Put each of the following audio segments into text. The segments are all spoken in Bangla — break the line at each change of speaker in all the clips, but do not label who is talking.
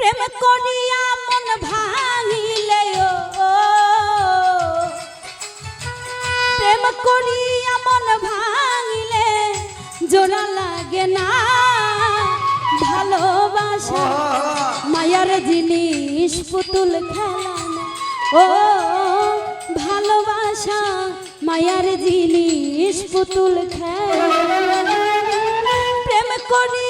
প্রেম করিয়া মন ভাঙিলে প্রেম করিয়া মন ভাঙিলে জোড়া লাগে না। ভালোবাসা মায়ার জিনিস, পুতুল খেলা ও, ভালোবাসা মায়ার জিনিস, পুতুল খেলা প্রেম করিয়া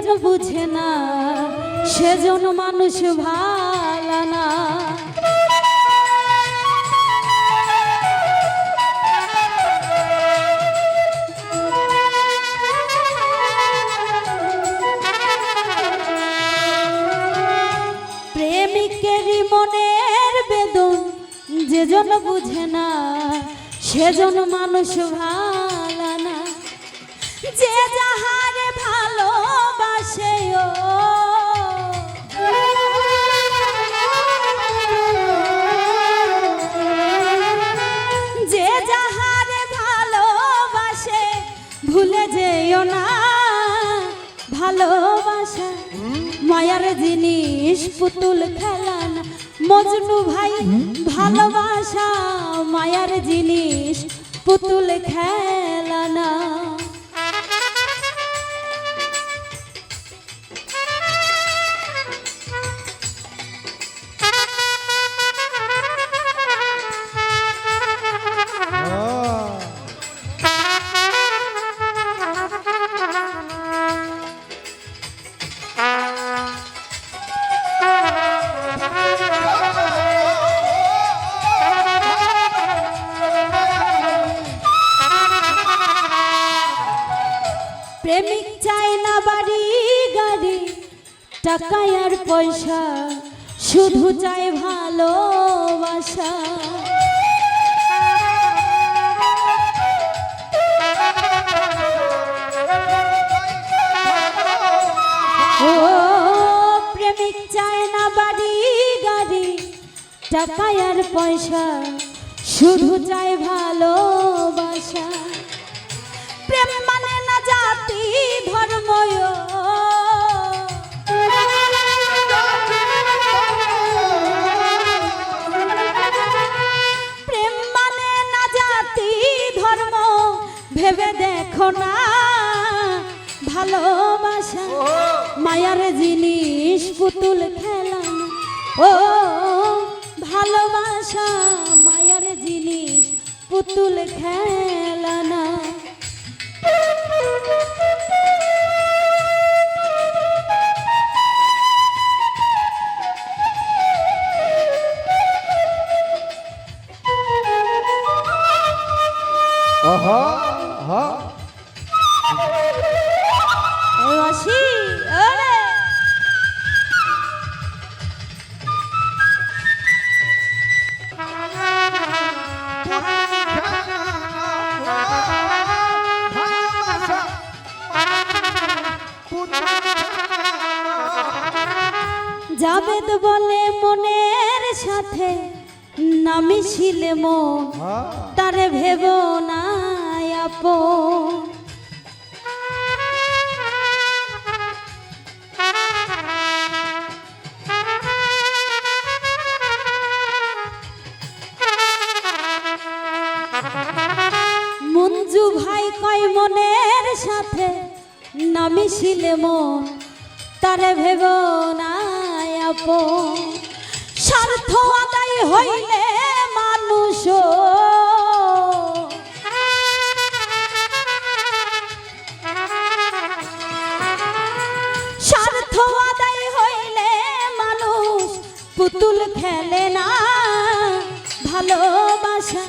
যেজন বুঝে না সেজন মানুষ ভালা না। প্রেমিকেরই মনের বেদন যেজন বুঝে না সেজন মানুষ ভালা না। যে যাহারে ভালোবাসে যে যাহারে ভালোবাসে, ভুলে যেও না। ভালোবাসা মায়ার জিনিস, পুতুল খেলানা। মজনু ভাই, ভালোবাসা মায়ার জিনিস, পুতুল খেলা টাকা আর পয়সা, শুধু চাই ভালোবাসা। ও, প্রেমিক চায় না বাড়ি, গাড়ি টাকা আর পয়সা, শুধু চাই ভালোবাসা। প্রেম মানে না জাতি ধর্ম জিনিস পুতুল খেলা। ও ভালোবাসা মায়ার জিনিস পুতুল খেলা না
আহা আহা
আবেদ বলে মনের সাথে নামি ছিল মো
হ্যাঁ।
তারে ভেব না মঞ্জু ভাই কয় মনের সাথে নামি ছিল তারে ভেব না আপন স্বার্থ আদায় হইলে মানুষ স্বার্থ আদায় হইলে মানুষ পুতুল খেলে না। ভালোবাসা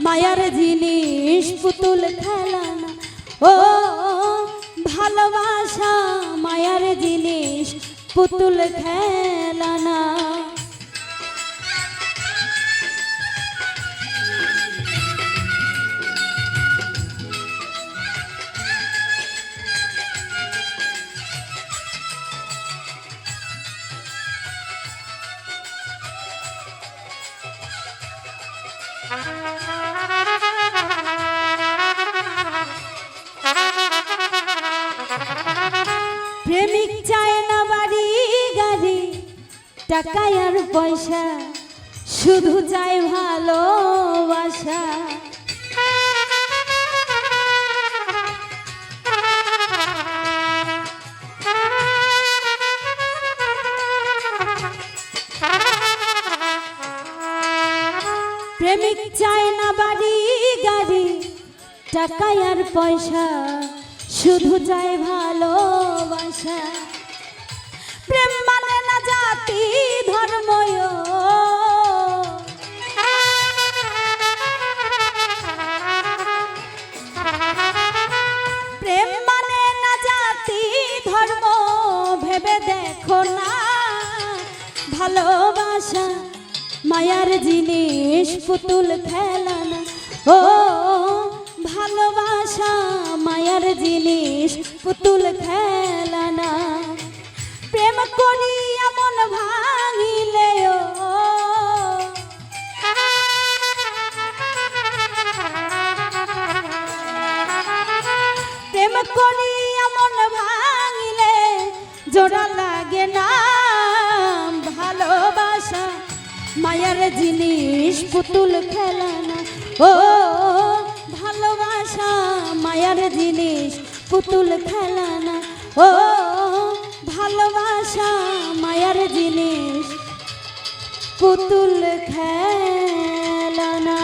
মায়ার জিনিস পুতুল খেলা না। ও, ভালোবাসা মায়ার জিনিস পুতুল খেলা না প্রেমিক টাকা আর পয়সা, শুধু চায় ভালোবাসা। প্রেমিক চায় না বাড়ি, গাড়ি টাকা আর পয়সা, শুধু চায় ভালোবাসা। দেখো না, ভালোবাসা মায়ার জিনিস পুতুল খেলা না। ও, ভালোবাসা মায়ার জিনিস পুতুল খেলা না। প্রেম করি লাগে না, ভালোবাসা। মায়ের জিনিস পুতুল খেলা না। ও, ভালোবাসা, মায়ার জিনিস পুতুল খেলা না। ও, ভালোবাসা, মায়ার জিনিস পুতুল খেলা